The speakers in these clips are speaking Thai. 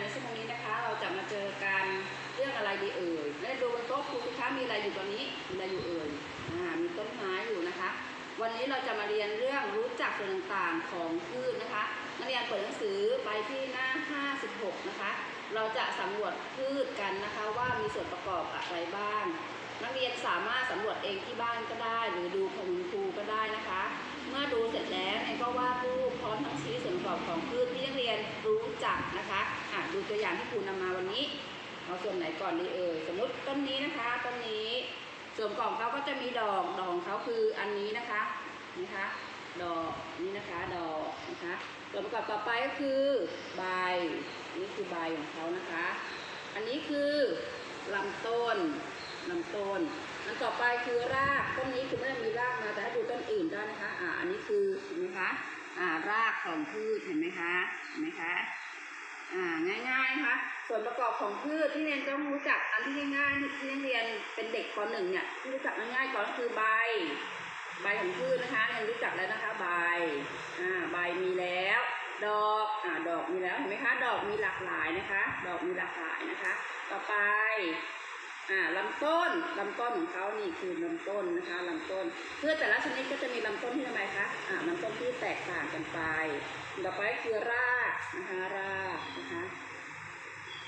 ในชั่วโมงนี้นะคะ เราจะมาเจอกันเรื่องอะไรดีเอ่ยและดูบนโต๊ะครูสิคะมีอะไรอยู่ตอนนี้มีอะไรอยู่เอ่ยอ่ามีต้นไม้อยู่นะคะ วันนี้เราจะมาเรียนเรื่องรู้จักส่วนต่างๆของพืชนะคะนักเรียนเปิดหนังสือไปที่หน้า 56 นะคะ เราจะสำรวจพืชกันนะคะว่ามีส่วนประกอบอะไรบ้าง นักเรียนสามารถสำรวจเองที่บ้านก็ได้ หรือดูของคุณครูก็ได้นะคะ ตัวอย่างที่ครูนำมาวันนี้เอาส่วนไหนก่อนดีเอ่ยสมมติต้นนี้นะคะต้นนี้ส่วนประกอบเขาก็จะมีดอกดอกของเขาคืออันนี้นะคะนะคะดอกนี่นะคะดอกนะคะส่วนประกอบต่อไปก็คือใบนี่คือใบของเขานะคะ อันนี้คือลำต้นลำต้นอันต่อไปคือรากต้นนี้คือไม่ได้มีรากมาแต่ถ้าดูต้นอื่นได้นะคะอ่าอันนี้คือเห็นไหมคะอ่ารากของพืชเห็นไหมคะเห็นไหมคะ ง่ายๆนะคะส่วนประกอบของพืชที่เรียนต้องรู้จักอันที่ง่ายๆที่เรียนเป็นเด็กปหนึ่งเนี่ยที่รู้จักง่ายๆก่อนก็คือใบ ใบของพืชนะคะเรียนรู้จักแล้วนะคะใบอ่าใบมีแล้ว ดอกอ่าดอกมีแล้วเห็นไหมคะดอกมีหลากหลายนะคะ ดอกมีหลากหลายนะคะ ต่อไป อ่าลำต้นลำต้นของเขานี่คือลำต้นนะคะลำต้นเพื่อแต่ละชนิดก็จะมีลำต้นที่ทำไมคะอ่าลำต้นที่แตกต่างกันไปต่อไปคือรากนะคะรากนะคะ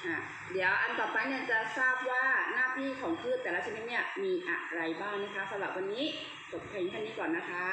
อ่าเดี๋ยวอันต่อไปเนี่ยจะทราบว่าหน้าที่ของพืชแต่ละชนิดเนี่ยมีอะไรบ้างนะคะสำหรับวันนี้จบเพลงแค่นี้ก่อนนะคะ